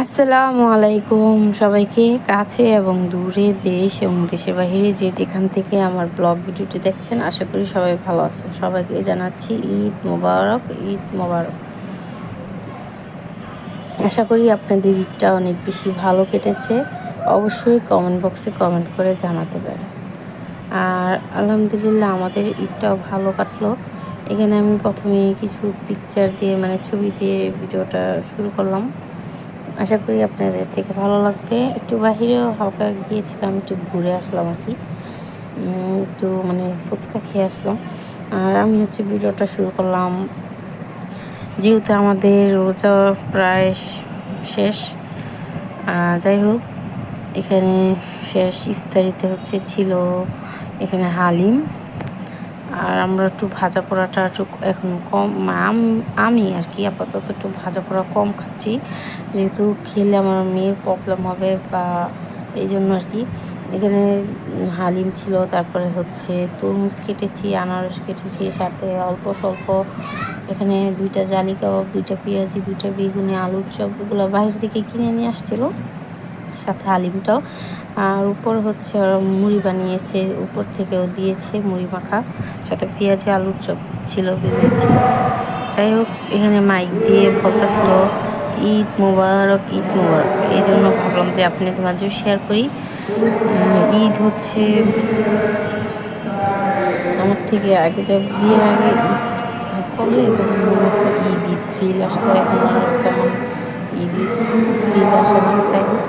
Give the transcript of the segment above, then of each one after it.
আসসালামু আলাইকুম। সবাইকে কাছে এবং দূরে দেশ এবং দেশের বাহিরে যে যেখান থেকে আমার ব্লগ ভিডিওটি দেখছেন, আশা করি সবাই ভালো আছেন। সবাইকে জানাচ্ছি ঈদ মোবারক ঈদ মোবারক। আশা করি আপনাদের ঈদটা অনেক বেশি ভালো কেটেছে। অবশ্যই কমেন্ট বক্সে কমেন্ট করে জানাতে পারেন। আর আলহামদুলিল্লাহ আমাদের ঈদটাও ভালো কাটলো। এখানে আমি প্রথমে কিছু পিকচার দিয়ে মানে ছবি দিয়ে ভিডিওটা শুরু করলাম। আশা করি আপনাদের থেকে ভালো লাগবে। একটু বাহিরেও হালকা গিয়েছিলাম, একটু ঘুরে আসলাম আর কি। একটু মানে ফুচকা খেয়ে আসলাম। আর আমি হচ্ছে ভিডিওটা শুরু করলাম। যেহেতু আমাদের রোজা প্রায় শেষ যাই হোক, এখানে শেষ ইফতারিতে হচ্ছে ছিল এখানে হালিম। আর আমরা একটু ভাজা পোড়াটা একটু এখন কম আম- আমি আর কি আপাতত একটু ভাজা পোড়া কম খাচ্ছি। যেহেতু খেলে আমার মেয়ের প্রবলেম হবে বা এই জন্য আর কি। এখানে হালিম ছিল, তারপরে হচ্ছে তরমুজ কেটেছি, আনারস কেটেছি, সাথে অল্প স্বল্প এখানে দুইটা জালি কাবাব, দুইটা পেঁয়াজি, দুইটা বেগুনি, আলুর চপ এগুলো বাইরে থেকে কিনে নিয়ে আসছিল। সাথে হালিমটাও। আর উপর হচ্ছে মুড়ি বানিয়েছে, উপর থেকেও দিয়েছে মুড়ি মাখা। সাথে পেঁয়াজি আলুর চপ ছিল বেগুন যাই হোক, এখানে মাইক দিয়ে বলতেছিল, ঈদ মোবারক ঈদ মোবারক। এই জন্য ভাবলাম যে আপনাদের মাঝেও শেয়ার করি। ঈদ হচ্ছে আমার থেকে আগে যা বিয়ের আগে ঈদ করলে তখন মনে হতো ঈদ ঈদ ফিল আসতো। এখন আর ঈদ ঈদ ফিল আসে যাই হোক।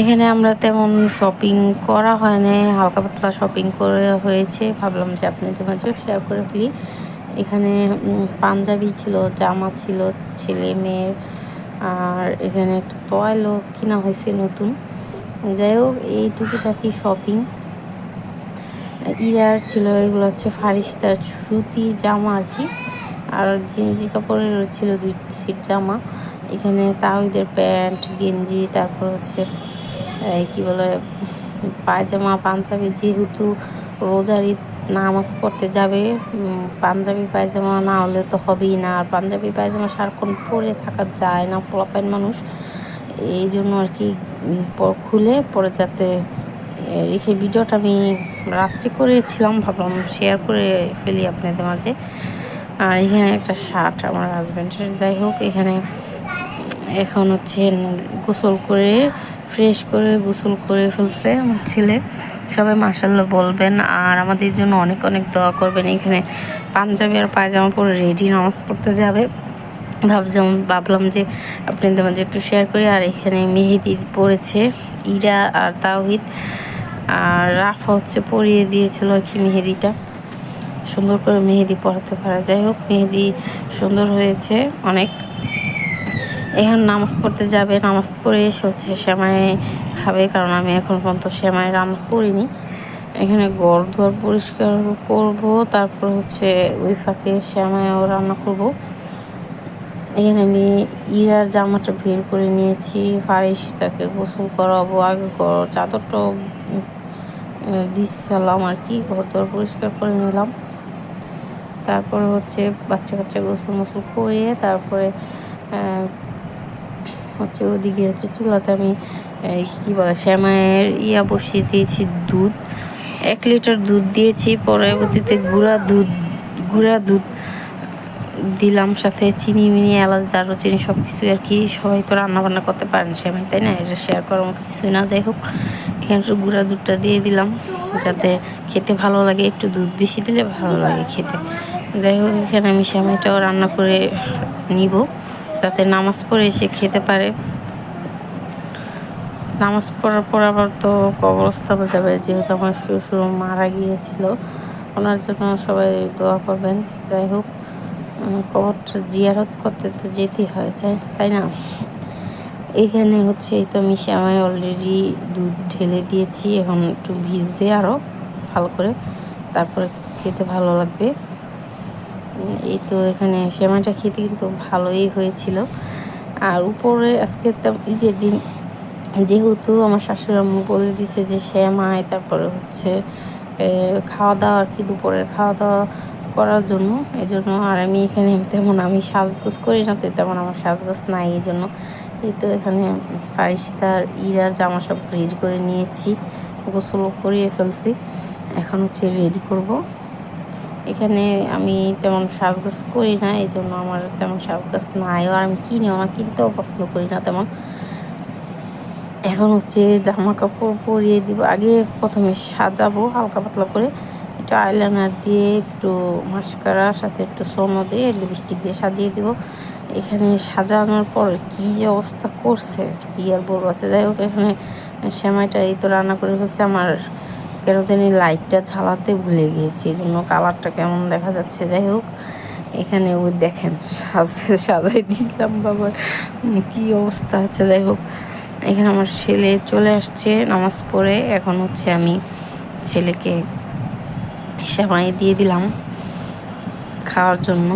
এখানে আমরা তেমন শপিং করা হয় না হালকা পাতলা শপিং করে হয়েছে। ভাবলাম যে আপনাদের মাঝেও শেয়ার করে ফেলি। এখানে পাঞ্জাবি ছিল, জামা ছিল, ছেলে মেয়ের, আর এখানে একটা টয়লও কিনা হয়েছে নতুন। যাই হোক, এই টুকিটাকি শপিং ইয়ার ছিল, এগুলো হচ্ছে ফারিস্তার সুতি জামা আর কি। আর গেঞ্জি কাপড়ের ছিল দুই সিট জামা। এখানে তাহিদের প্যান্ট, গেঞ্জি, তারপর হচ্ছে কি বলে, পায়জামা, পাঞ্জাবি যেহেতু রোজার ঈদ নামাজ পড়তে যাবে পাঞ্জাবি পায়জামা না হলে তো হবেই না। আর পাঞ্জাবি পায়জামা সারাক্ষণ পরে থাকা যায় না, পোলাপাইন মানুষ। এই জন্য আর কি খুলে পরে যাতে রেখে ভিডিওটা আমি রাত্রি করেছিলাম, ভাবলাম শেয়ার করে ফেলি আপনাদের মাঝে। আর এখানে একটা শার্ট আমার হাজব্যান্ডের যাই হোক, এখানে এখন হচ্ছে গোসল করে ফ্রেশ করে, গোসল করে ফেলছে আমার ছেলে। সবাই মার্শাল্লাহ বলবেন। আর আমাদের জন্য অনেক অনেক দোয়া করবেন। এখানে পাঞ্জাবি আর পায়জামা পরে রেডি নামাজ পড়তে যাবে। ভাবছিলাম ভাবলাম যে আপনাদের মাঝে একটু শেয়ার করি। আর এখানে মেহেদি পড়েছে ইরা আর তাওহিদ। আর রাফা হচ্ছে পরিয়ে দিয়েছিল আর কি মেহেদিটা। সুন্দর করে মেহেদি পড়াতে পারা। যাই হোক, মেহেদি সুন্দর হয়েছে অনেক। এখন নামাজ পড়তে যাবে, নামাজ পড়ে এসে হচ্ছে সেমাই খাবে, কারণ আমি এখন পর্যন্ত সেমাই রান্না করিনি। এখানে ঘর দুয়ার পরিষ্কার করব, তারপর হচ্ছে ওই ফাঁকে সেমাইও রান্না করব। এখানে আমি ইরার জামাটা বের করে নিয়েছি ফারিস তাকে গোসল করাবো, আগে ঘর চাদরটাও বিছালাম আর কি ঘর দুয়ার পরিষ্কার করে নিলাম। তারপরে হচ্ছে বাচ্চা কাচ্চা গোসল মোসল করে, তারপরে হচ্ছে ওদিকে হচ্ছে চুলাতে আমি কি বলে, শ্যামায়ের ইয়া বসিয়ে দিয়েছি দুধ। এক লিটার দুধ দিয়েছি, পরবর্তীতে গুঁড়া দুধ গুঁড়া দুধ দিলাম, সাথে চিনি মিনি, এলাচ, দারুচিনি সব কিছুই আর কি। সবাই তো রান্না বান্না করতে পারেন সেমাই তাই না? এটা শেয়ার করার মতো কিছুই না। যাই হোক, এখানে একটু গুঁড়া দুধটা দিয়ে দিলাম, যাতে খেতে ভালো লাগে, একটু দুধ বেশি দিলে ভালো লাগে খেতে। যাই হোক, এখানে আমি সেমাইটাও রান্না করে নিব। যাতে নামাজ পড়ে এসে খেতে পারে। নামাজ পড়ার পর আবার তো কবরস্থানে যাবে, যেহেতু আমার শ্বশুর মারা গিয়েছিল। ওনার জন্য সবাই দোয়া করবেন। যাই হোক কবরটা জিয়ারত করতে তো যেতেই হয় চাই তাই না? এখানে হচ্ছে এই তো আমি শ্যামাই অলরেডি দুধ ঢেলে দিয়েছি, এখন একটু ভিজবে আরও ভালো করে। তারপরে খেতে ভালো লাগবে। এই তো এখানে শ্যামাইটা খেতে কিন্তু ভালোই হয়েছিল। আর উপরে আজকে ঈদের দিন, যেহেতু আমার শাশুড়ি বলে দিছে যে শ্যামাই তারপরে হচ্ছে খাওয়া দাওয়া আর কি, দুপুরের খাওয়া দাওয়া করার জন্য। এই জন্য আর আমি এখানে তেমন আমি সাজগোজ করি না, তো তেমন আমার সাজগোজ নাই এই জন্য এই তো এখানে ফারিস্তার ইরার জামা সব রেডি করে নিয়েছি গোসল করিয়ে ফেলছি। এখন হচ্ছে রেডি করব। এখানে আমি তেমন সাজগোজ করি না, এই জন্য আমার তেমন সাজগোজ নাই আর আমি কিনেও না, কিনতেও পছন্দ করি না তেমন। এখন হচ্ছে জামা কাপড় পরিয়ে দিব, আগে প্রথমে সাজাবো হালকা পাতলা করে, একটু আইলাইনার দিয়ে, একটু মাস্কারা, সাথে একটু সোনো দিয়ে, লিপস্টিক দিয়ে সাজিয়ে দিব। এখানে সাজানোর পর কি যে অবস্থা করছে, কি আর বলব? আছে যাই হোক, এখানে সেমাইটা এই তো রান্না করে হচ্ছে আমার কেন জানি লাইটটা ঝালাতে ভুলে গিয়েছি, এই জন্য কালারটা কেমন দেখা যাচ্ছে? যাই হোক, এখানে ওই দেখেন, সাজ, সাজাই দিয়েছিলাম বাবার কি অবস্থা আছে? যাই হোক, এখানে আমার ছেলে চলে আসছে নামাজ পড়ে। এখন হচ্ছে আমি ছেলেকে সেমাই দিয়ে দিলাম খাওয়ার জন্য।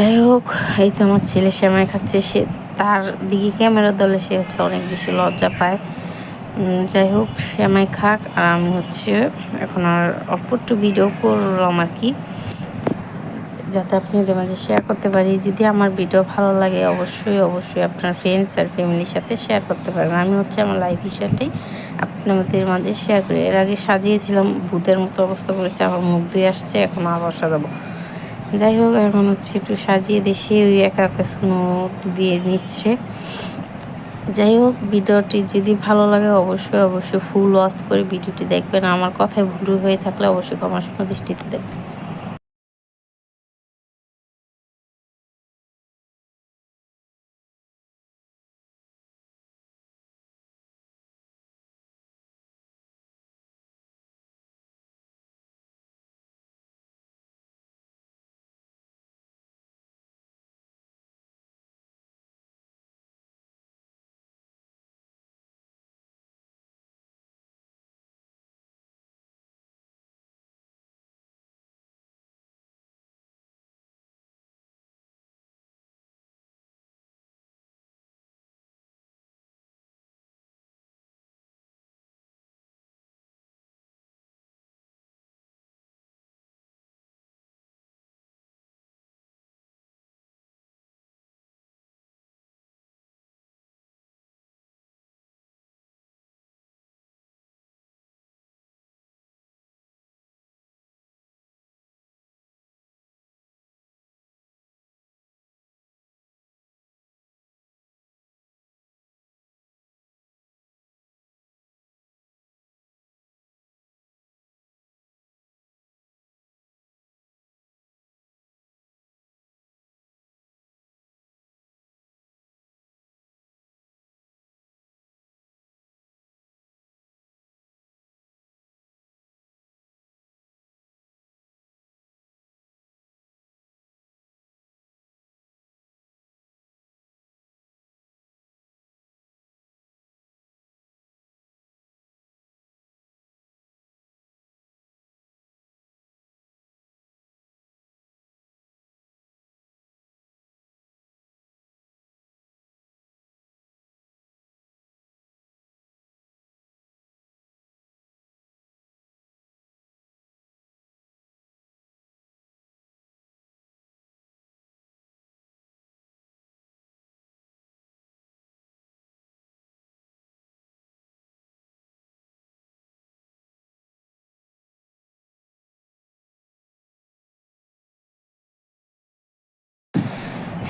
যাই হোক, এই তো আমার ছেলে সেমাই খাচ্ছে। সে তার দিকে ক্যামেরা দলে সে হচ্ছে অনেক বেশি লজ্জা পায়। যাই হোক শ্যামাই খাক। আর আমি হচ্ছে এখন আর অল্প একটু ভিডিও করলাম আর কি। যাতে আপনাদের মাঝে শেয়ার করতে পারি। যদি আমার ভিডিও ভালো লাগে, অবশ্যই অবশ্যই আপনার ফ্রেন্ডস আর ফ্যামিলির সাথে শেয়ার করতে পারবেন আমি হচ্ছে আমার লাইফ হিসাবটাই আপনাদের মাঝে শেয়ার করি। এর আগে সাজিয়েছিলাম, ভূতের মতো অবস্থা করেছে আমার মুখ দিয়ে আসছে, এখন আবার সাজাবো। যাই হোক, এখন হচ্ছে একটু সাজিয়ে দেশে ওই একা একা শুনো দিয়ে নিচ্ছে। যাই হোক, ভিডিওটি যদি ভালো লাগে, অবশ্যই অবশ্যই ফুল ওয়াশ করে ভিডিওটি দেখবেন। আমার কথায় ভুল হয়ে থাকলে অবশ্যই সঙ্গে দৃষ্টিতে দেখবেন।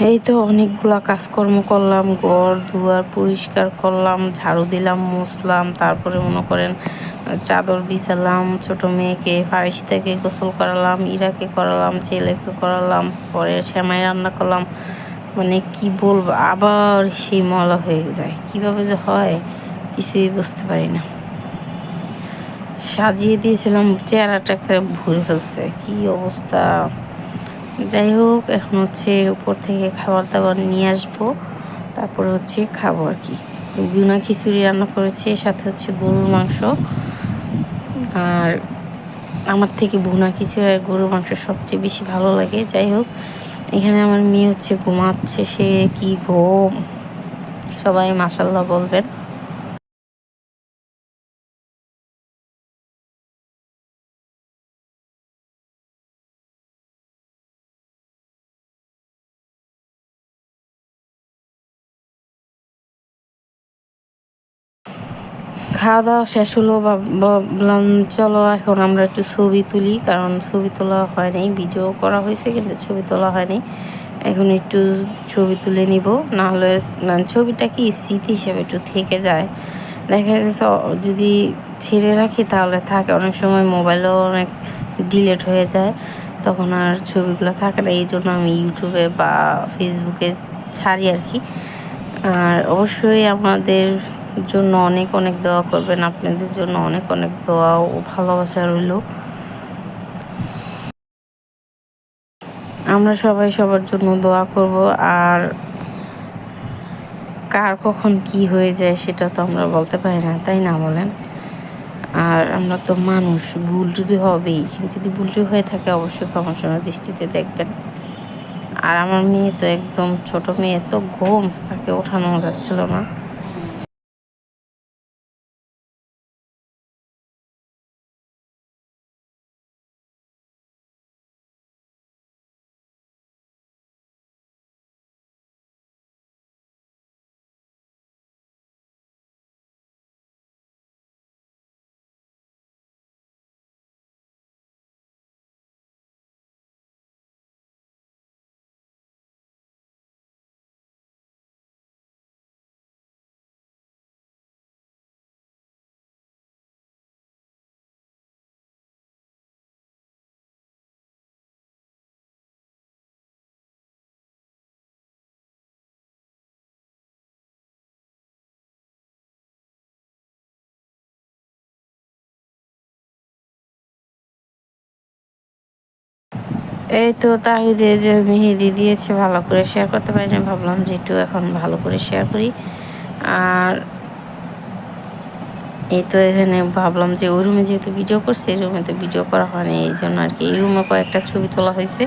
এই তো অনেকগুলা কাজকর্ম করলাম, ঘর দুয়ার পরিষ্কার করলাম, ঝাড়ু দিলাম, মুছলাম, তারপরে মনে করেন চাদর বিছালাম, ছোট মেয়েকে ফারিস থেকে গোসল করালাম, ইরাকে করালাম, ছেলেকে করালাম, পরে শ্যামাই রান্না করলাম। মানে কি বলব, আবার সেই মলা হয়ে যায়। কীভাবে যে হয়, কিছুই বুঝতে পারি না। সাজিয়ে দিয়েছিলাম, চেহারাটাকে ভরে ফেলছে, কি অবস্থা। যাই হোক এখন হচ্ছে উপর থেকে খাবার দাবার নিয়ে আসব। তারপরে হচ্ছে খাব আর কি। গুনা খিচুড়ি রান্না করেছে, সাথে হচ্ছে গরুর মাংস। আর আমার থেকে ভুনা খিচুড়ি আর গরুর মাংস সবচেয়ে বেশি ভালো লাগে। যাই হোক এখানে আমার মেয়ে হচ্ছে ঘুমাচ্ছে, সে কি ঘুম? সবাই মাসাল্লাহ বলবেন। খাওয়া দাওয়া শেষ হলো, বা ভাবলাম, চলো, এখন আমরা একটু ছবি তুলি। কারণ ছবি তোলা হয় নাই ভিডিও করা হয়েছে, কিন্তু ছবি তোলা হয়নি। এখন একটু ছবি তুলে নিব নাহলে ছবিটা কি স্মৃতি হিসেবে একটু থেকে যায়। দেখা গেছে যদি ছেড়ে রাখি, তাহলে থাকে, অনেক সময় মোবাইলও অনেক ডিলেট হয়ে যায়। তখন আর ছবিগুলো থাকে না এই জন্য আমি ইউটিউবে বা ফেসবুকে ছাড়ি আর কি। আর অবশ্যই আমাদের জন্য অনেক অনেক দোয়া করবেন। আপনাদের জন্য অনেক অনেক দোয়া ও ভালোবাসা রইল। আমরা সবাই সবার জন্য দোয়া করব। আর কার কখন কি হয়ে যায় সেটা তো আমরা বলতে পারি না, তাই না বলেন? আর আমরা তো মানুষ, ভুল যদি হবেই, যদি ভুলটি হয়ে থাকে অবশ্যই ক্ষমাসনের দৃষ্টিতে দেখবেন। আর আমার মেয়ে তো একদম ছোট মেয়ে তো ঘুম, তাকে ওঠানো যাচ্ছিল না। এই তো তাহিদের যে মেহেদি দিয়েছে, ভালো করে শেয়ার করতে পারি না ভাবলাম যে একটু এখন ভালো করে শেয়ার করি। আর এই তো এখানে ভাবলাম যে ওই রুমে যেহেতু ভিডিও করছে, এই রুমে তো ভিডিও করা হয়নি, এই জন্য আর কি, এই রুমে কয়েকটা ছবি তোলা হয়েছে,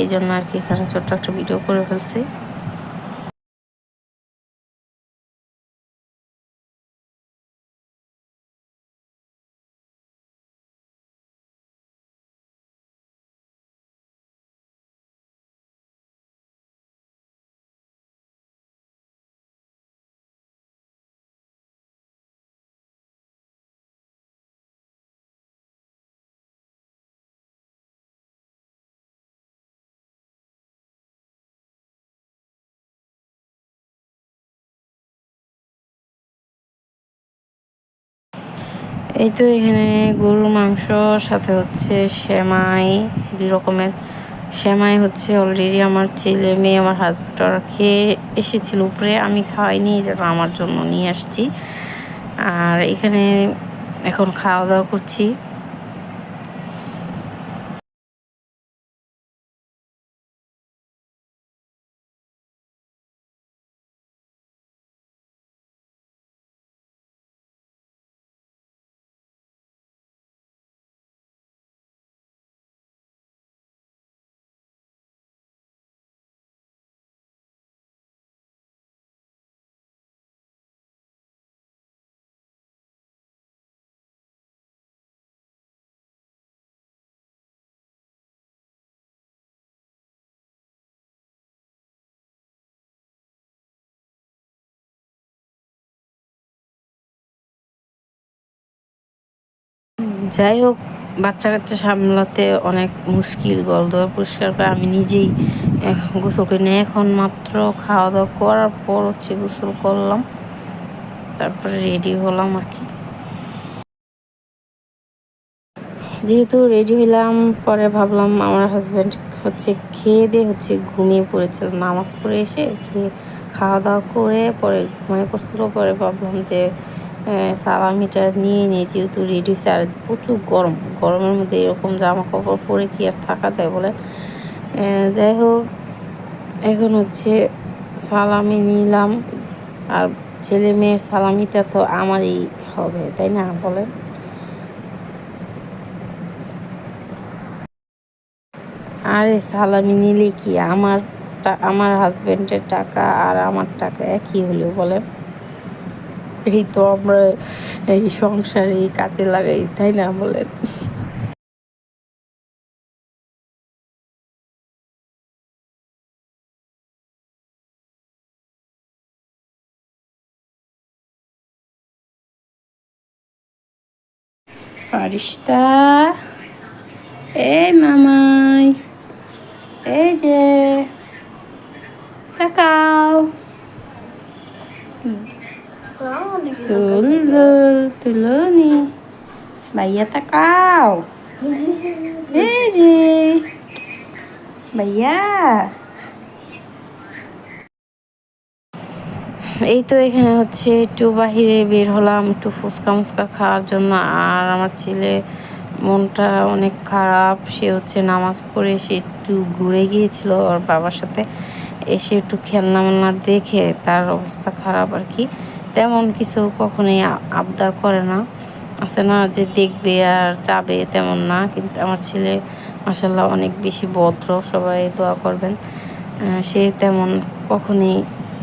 এই জন্য আর কি এখানে ছোট্ট একটা ভিডিও করে ফেলছি। এই তো এখানে গরুর মাংস, সাথে হচ্ছে সেমাই, দুই রকমের। সেমাই হচ্ছে অলরেডি আমার ছেলে মেয়ে, আমার হাজব্যান্ড খেয়ে এসেছিল উপরে। আমি খাওয়াইনি যেন আমার জন্য নিয়ে আসছি। আর এখানে এখন খাওয়া দাওয়া করছি। যাই হোক বাচ্চা কাচ্চা সামলাতে অনেক মুশকিল গল দেওয়া পরিষ্কার করে আমি নিজেই গোসল করি না এখন মাত্র খাওয়া দাওয়া করার পর হচ্ছে গোসল করলাম, তারপরে রেডি হলাম আর কি। যেহেতু রেডি হইলাম, পরে ভাবলাম আমার হাজব্যান্ড হচ্ছে খেয়ে দিয়ে হচ্ছে ঘুমিয়ে পড়েছিল নামাজ পড়ে এসে খেয়ে খাওয়া দাওয়া করে পরে ঘুমিয়ে পড়ছিল, পরে ভাবলাম যে সালামিটা নিয়ে নিয়ে যেহেতু রেডি হয়েছে আর প্রচুর গরম। গরমের মধ্যে এরকম জামা কাপড় পরে কি আর থাকা যায় বলে যাই হোক, এখন হচ্ছে সালামি নিলাম। আর ছেলে মেয়ের সালামিটা তো আমারই হবে, তাই না বলেন? আরে সালামি নিলে কি? আমার আমার হাজব্যান্ডের টাকা আর আমার টাকা একই হলেও বলেন? এই তো আমরা এই সংসারে কাজে লাগাই, তাই না বলেন? ফারিস্তা এই মামাই, এই যে, তাকাও। তুল তুলনি ভাইয়া তাকাও এই যে ভাইয়া এই তো এখানে হচ্ছে একটু বাহিরে বের হলাম, একটু ফুচকা মুচকা খাওয়ার জন্য। আর আমার ছেলে মনটা অনেক খারাপ, সে হচ্ছে নামাজ পড়ে সে একটু ঘুরে গিয়েছিল ওর বাবার সাথে। এসে একটু খেলনা মেলনা দেখে তার অবস্থা খারাপ আর কি। তেমন কিছু কখনোই আবদার করে না। আছে না যে দেখবে আর যাবে তেমন না, কিন্তু আমার ছেলে মাসাল্লাহ অনেক বেশি ভদ্র, সবাই দোয়া করবেন। সে তেমন কখনই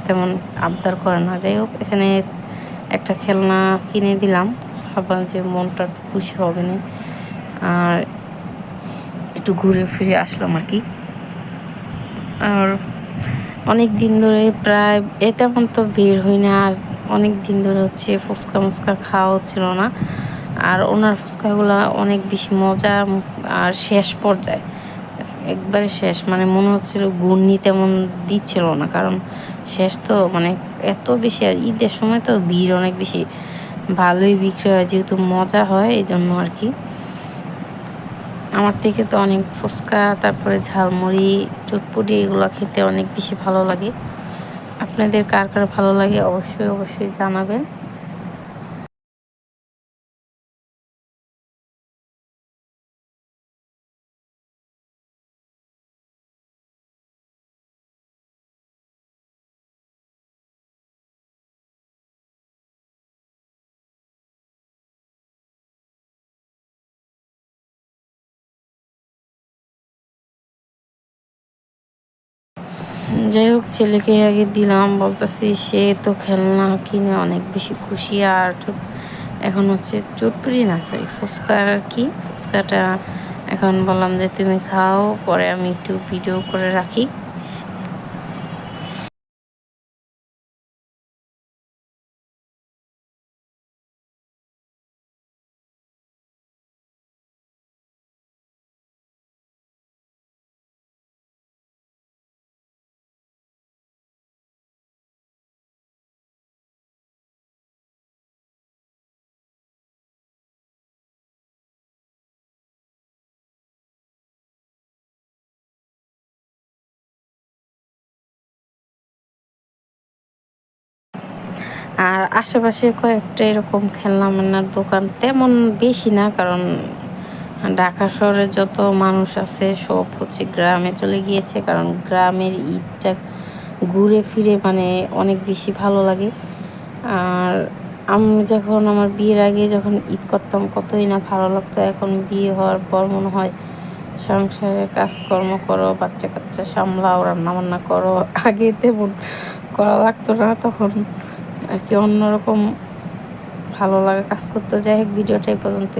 তেমন আবদার করে না। যাই হোক, এখানে একটা খেলনা কিনে দিলাম। ভাবলাম যে মনটা খুশি হবে না। আর একটু ঘুরে ফিরে আসলাম আর কি। আর অনেক দিন ধরে প্রায় এ তেমন তো বের হই না, আর অনেক দিন ধরে হচ্ছে ফুচকা মুচকা খাওয়া হচ্ছিল না। আর ওনার ফুচকাগুলো অনেক বেশি মজা আর শেষ পর্যায়ে। একবারে শেষ মানে মনে হচ্ছিল গুণনি তেমন দিচ্ছিল না, কারণ শেষ তো মানে এত বেশি আর ঈদের সময় তো ভিড় অনেক বেশি। ভালোই বিক্রি হয়, যেহেতু মজা হয় এই জন্য আর কি। আমার থেকে তো অনেক ফুচকা, তারপরে ঝালমুড়ি, চটপুটি, এগুলো খেতে অনেক বেশি ভালো লাগে। আপনাদের কার কার ভালো লাগে অবশ্যই অবশ্যই জানাবেন। যাই হোক ছেলেকে আগে দিলাম। বলতেছি, সে তো খেলনা কিনে অনেক বেশি খুশি। আর এখন হচ্ছে চটপুরি না সরি ফুচকার আর কি? ফুচকাটা এখন বললাম যে, তুমি খাও, পরে আমি একটু ভিডিও করে রাখি। আর আশেপাশে কয়েকটা এরকম খেলনা মেলনার দোকান তেমন বেশি না, কারণ ঢাকা শহরে যত মানুষ আছে সব হচ্ছে গ্রামে চলে গিয়েছে, কারণ গ্রামের ঈদটা ঘুরে ফিরে মানে অনেক বেশি ভালো লাগে। আর আমি যখন আমার বিয়ের আগে যখন ঈদ করতাম, কতই না ভালো লাগতো। এখন বিয়ে হওয়ার পর মনে হয় সংসারে কাজকর্ম করো বাচ্চা কাচ্চা সামলাও, রান্নাবান্না করো, আগে তেমন করা লাগতো না তখন। আর কি অন্যরকম ভালো লাগে কাজ করতে। যাই হোক ভিডিওটাই পর্যন্ত